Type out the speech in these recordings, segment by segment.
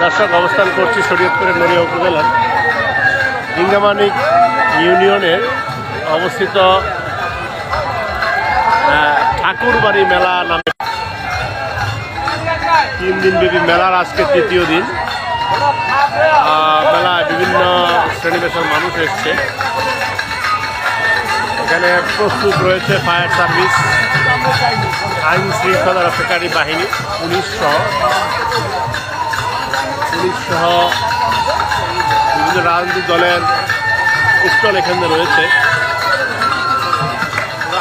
দর্শক, অবস্থান করছি শরীয়তপুরের নড়িয়া উপজেলার ডিঙ্গামানিক ইউনিয়নের অবস্থিত ঠাকুরবাড়ি মেলা নামে তিন দিন ব্যাপী মেলার আজকে তৃতীয় দিন। মেলায় বিভিন্ন শ্রেণি পেশার মানুষ এসছে। এখানে প্রস্তুত রয়েছে ফায়ার সার্ভিস। আইন শৃঙ্খলা রক্ষাকারী বাহিনী, পুলিশ সহ পুলিশ সহ বিভিন্ন রাজনৈতিক দলের স্টল এখানে রয়েছে।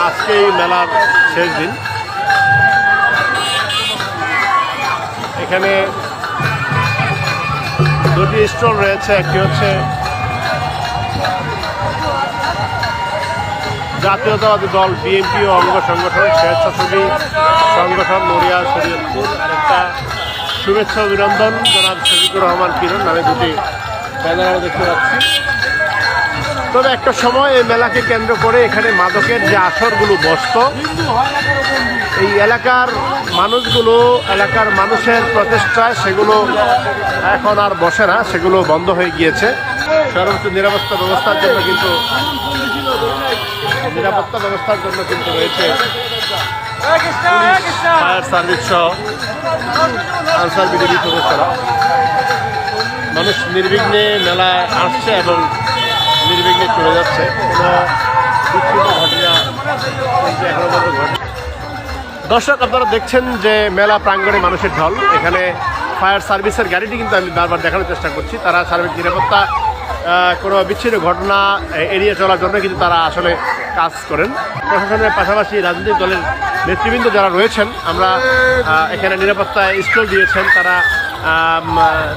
আজকে এই মেলার শেষ দিন। এখানে দুটি স্টল রয়েছে, একটি হচ্ছে জাতীয়তাবাদী দল বিএনপি অঙ্গ সংগঠন স্বেচ্ছাসেবী সংগঠন নড়িয়া শরীয়তপুর একটা শুভেচ্ছা অভিনন্দন জনাব শফিকুর রহমান কিরণ নামে দুটি ব্যানার দেখতে পাচ্ছি। তবে একটা সময় এই মেলাকে কেন্দ্র করে এখানে মাদকের যে আসরগুলো বসত, এই এলাকার মানুষগুলো, এলাকার মানুষের প্রচেষ্টায় সেগুলো এখন আর বসে না, সেগুলো বন্ধ হয়ে গিয়েছে। সর্বোচ্চ নিরাপত্তা ব্যবস্থার জন্য কিন্তু নিরাপত্তা ব্যবস্থার জন্য কিন্তু রয়েছে ফায়ার সার্ভিস সহ আনসার বিজেপি সদস্যরা মানুষ নির্বিঘ্নে মেলায় আসছে এবং নির্বিঘ্নে চলে যাচ্ছে। কোনো বিচ্ছিন্ন ঘটনা এখনও পর্যন্ত ঘটে দর্শক আপনারা দেখছেন যে মেলা প্রাঙ্গণে মানুষের ঢল। এখানে ফায়ার সার্ভিসের গাড়িটি কিন্তু আমি বারবার দেখানোর চেষ্টা করছি। তারা সার্বিক নিরাপত্তা কোনো বিচ্ছিন্ন ঘটনা এড়িয়ে চলার জন্য কিন্তু তারা আসলে কাজ করেন। প্রশাসনের পাশাপাশি রাজনৈতিক দলের নেতৃবৃন্দ যারা রয়েছেন, আমরা এখানে নিরাপত্তায় স্টল দিয়েছেন, তারা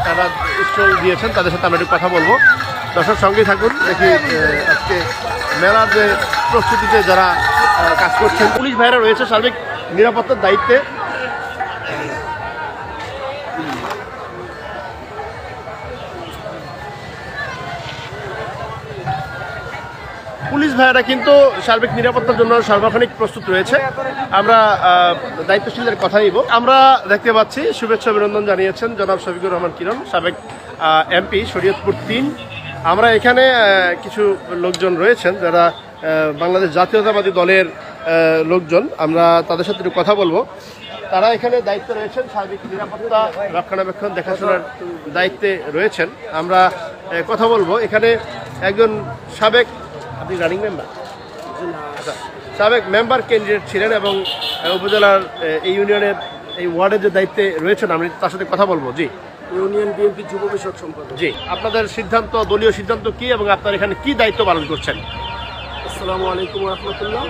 তারা স্টল দিয়েছেন, তাদের সাথে আমরা একটু কথা বলব। দর্শক, সঙ্গেই থাকুন, দেখি আজকে মেলার যে প্রস্তুতিতে যারা কাজ করছেন। পুলিশ ভাইরা রয়েছে সার্বিক নিরাপত্তার দায়িত্বে। পুলিশ ভাইয়েরা কিন্তু সার্বিক নিরাপত্তার জন্য সার্বক্ষণিক প্রস্তুত রয়েছে। আমরা দায়িত্বশীলদের কথা নিব। আমরা দেখতে পাচ্ছি, শুভেচ্ছা অভিনন্দন জানিয়েছেন জনাব শফিকুর রহমান কিরণ, সাবেক এমপি শরীয়তপুর তিন। আমরা এখানে কিছু লোকজন রয়েছেন যারা বাংলাদেশ জাতীয়তাবাদী দলের লোকজন। আমরা তাদের সাথে একটু কথা বলব। তারা এখানে দায়িত্ব রয়েছেন, সার্বিক নিরাপত্তা, রক্ষণাবেক্ষণ, দেখাশোনার দায়িত্বে রয়েছেন। আমরা কথা বলব। এখানে একজন সাবেক আপনি রানিং মেম্বার আচ্ছা। সাবেক মেম্বার ক্যান্ডিডেট ছিলেন এবং উপজেলার এই ইউনিয়নের এই ওয়ার্ডের যে দায়িত্বে রয়েছেন আমি তার সাথে কথা বলব। জি। ইউনিয়ন বিএনপি যুব বিষয়ক সম্পাদক। জি। আপনাদের সিদ্ধান্ত দলীয় সিদ্ধান্ত কি এবং আপনার এখানে কি দায়িত্ব পালন করছেন? আসসালামু আলাইকুম রহমতুল্লাহ।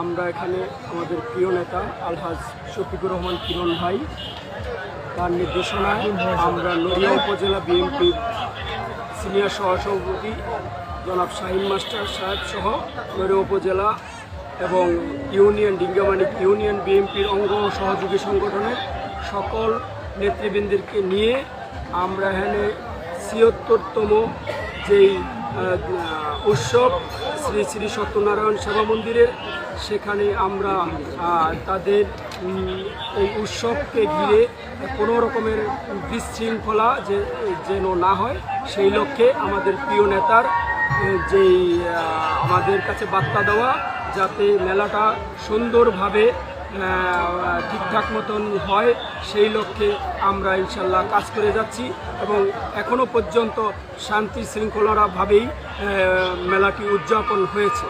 আমরা এখানে আমাদের প্রিয় নেতা আলহাজ শফিকুর রহমান কিরণ ভাই তার নির্দেশনায় আমরা নড়িয়া উপজেলা বিএনপির সিনিয়র সহসভাপতি জনাব শাহিন মাস্টার সাহেব সহ নড়িয়া উপজেলা এবং ইউনিয়ন, ডিঙ্গামানিক ইউনিয়ন বিএনপির অঙ্গ সহযোগী সংগঠনের সকল নেতৃবৃন্দকে নিয়ে আমরা এখানে ছিয়ত্তরতম যেই উৎসব শ্রী শ্রী সত্যনারায়ণ সেবা মন্দিরের সেখানে আমরা তাদের এই উৎসবকে ঘিরে কোনো রকমের বিশৃঙ্খলা যে, যেন না হয়, সেই লক্ষ্যে আমাদের প্রিয় নেতার আহ, আমাদের কাছে বার্তা দেওয়া যাতে মেলাটা সুন্দরভাবে ঠিকঠাক মতন হয় সেই লক্ষ্যে আমরা ইনশাল্লাহ কাজ করে যাচ্ছি এবং এখনও পর্যন্ত শান্তি শৃঙ্খলাভাবেই মেলাটি উদযাপন হয়েছে।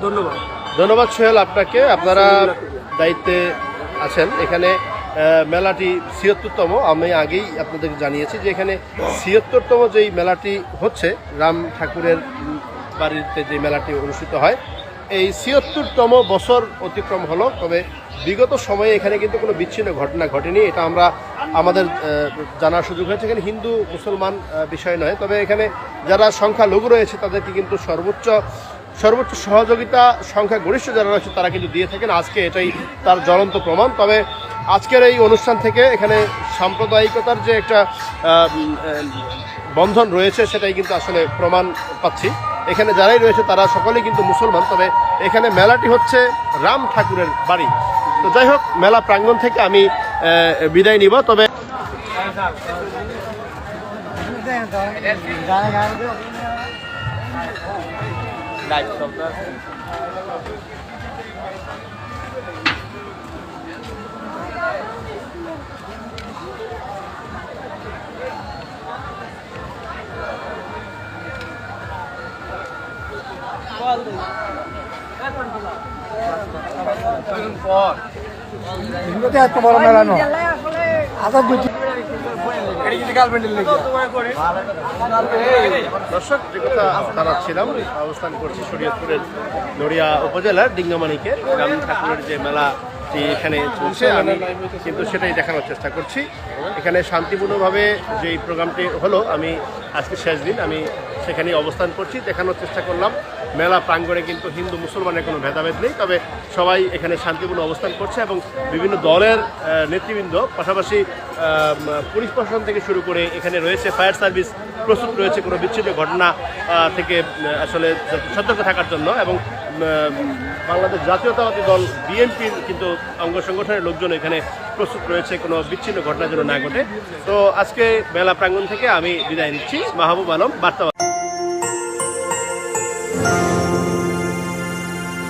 ধন্যবাদ। ধন্যবাদ সোহেল আপনাকে। আপনারা দায়িত্বে আছেন। এখানে মেলাটি ছিয়াত্তরতম। আমি আগেই আপনাদের জানিয়েছি যে এখানে ছিয়াত্তরতম যেই মেলাটি হচ্ছে, রাম ঠাকুরের বাড়িতে যে মেলাটি অনুষ্ঠিত হয়, এই ছিয়াত্তরতম বছর অতিক্রম হলো। তবে বিগত সময়ে এখানে কিন্তু কোনো বিচ্ছিন্ন ঘটনা ঘটেনি। এটা আমরা আমাদের জানার সুযোগ হয়েছে। এখানে হিন্দু, মুসলমান বিষয় নয়। তবে এখানে যারা সংখ্যালঘু রয়েছে, তাদেরকে কিন্তু সর্বোচ্চ সর্বোচ্চ সহযোগিতা সংখ্যা গরিষ্ঠ যারা রয়েছে, তারা কিন্তু দিয়ে থাকেন। আজকে এটাই তার জ্বলন্ত প্রমাণ। তবে আজকের এই অনুষ্ঠান থেকে এখানে সাম্প্রদায়িকতার যে একটা বন্ধন রয়েছে, সেটাই কিন্তু আসলে প্রমাণ পাচ্ছি। এখানে যারাই রয়েছে, তারা সকলেই কিন্তু মুসলমান। তবে এখানে মেলাটি হচ্ছে রাম ঠাকুরের বাড়ি। তো যাই হোক, মেলা প্রাঙ্গণ থেকে আমি বিদায় নিব। তবে এগুলোতে এত বড় মেলা নয়। আদার দুটি দর্শক, যে কথা জানাচ্ছিলাম অবস্থান করছি শরীয়তপুরের নড়িয়া উপজেলার ডিঙ্গামানিকের রাম ঠাকুরের যে মেলাটি এখানে চলছে, আমি কিন্তু সেটাই দেখানোর চেষ্টা করছি। এখানে শান্তিপূর্ণভাবে যে প্রোগ্রামটি হলো, আমি আজকে শেষ দিন, আমি সেখানে অবস্থান করছি, দেখানোর চেষ্টা করলাম। মেলা প্রাঙ্গণে কিন্তু হিন্দু মুসলমানের কোনো ভেদাভেদ নেই, তবে সবাই এখানে শান্তিপূর্ণ অবস্থান করছে এবং বিভিন্ন দলের নেতৃবৃন্দ, পাশাপাশি পুলিশ প্রশাসন থেকে শুরু করে এখানে রয়েছে ফায়ার সার্ভিস, প্রস্তুত রয়েছে কোনো বিচ্ছিন্ন ঘটনা থেকে আসলে সতর্ক থাকার জন্য এবং বাংলাদেশ জাতীয়তাবাদী দল বিএনপির কিন্তু অঙ্গ সংগঠনের লোকজন এখানে প্রস্তুত রয়েছে কোনো বিচ্ছিন্ন ঘটনা যেন না ঘটে। তো আজকে মেলা প্রাঙ্গণ থেকে আমি বিদায় নিচ্ছি। মাহবুব আলম, বার্তা